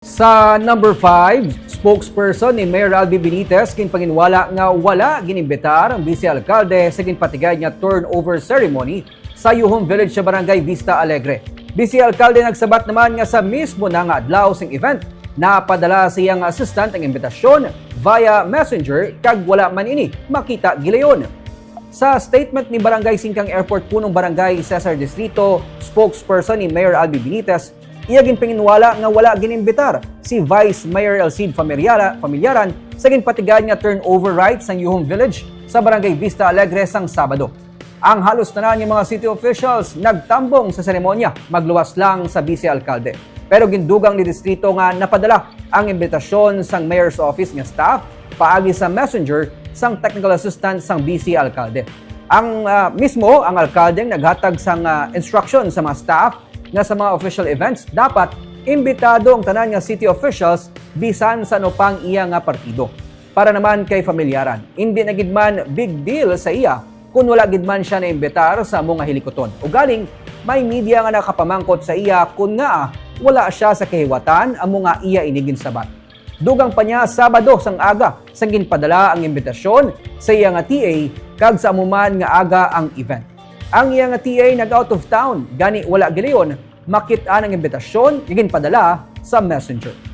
Sa number 5, spokesperson ni Mayor Albi Benitez kin panginwala nga wala ginimbitar ang vice alkalde sa ginpatigay nga turnover ceremony sa Yuhong Village sa Barangay Vista Alegre. Vice alkalde nagsabat naman nga sa mismo na nga adlaw sing event napadala siyang assistant ang imbitasyon via messenger kag wala man ini makita gilayon. Sa statement ni Barangay Singkang Airport punong Barangay Cesar Distrito, spokesperson ni Mayor Albi Benitez, iya ginpanginwala nga wala ginimbitar si Vice Mayor Elcid Familiara, Familyaran sa ginpatigan nga turnover rights ng Yuhong Village sa Barangay Vista Alegre sang Sabado. Ang halos tanan ng mga city officials nagtambong sa seremonya, magluwas lang sa vice alkalde. Pero gindugang ni distrito nga napadala ang imbitasyon sang mayor's office nga staff paagi sa messenger sang technical assistant sang BC alkalde. Ang ah, mismo ang alkalde naghatag sang ah, instruction sa mga staff nga sa mga official events dapat imbitado ang tanan nga city officials bisan sa ano pang iya nga partido. Para naman kay familyaran, hindi na gid man big deal sa iya kung wala gid man siya na imbitar sa mga hilikoton. Ugaling may media nga nakapamangkot sa iya kung nga wala siya sa kahiwatan ang mga iya inigin sabat. Dugang pa niya Sabado sang aga sang ginpadala ang imbitasyon sa iya nga TA kag sa amuman nga aga ang event. Ang iya nga TA nag out of town gani wala gilayon makit-an ang imbitasyon nga ginpadala sa messenger.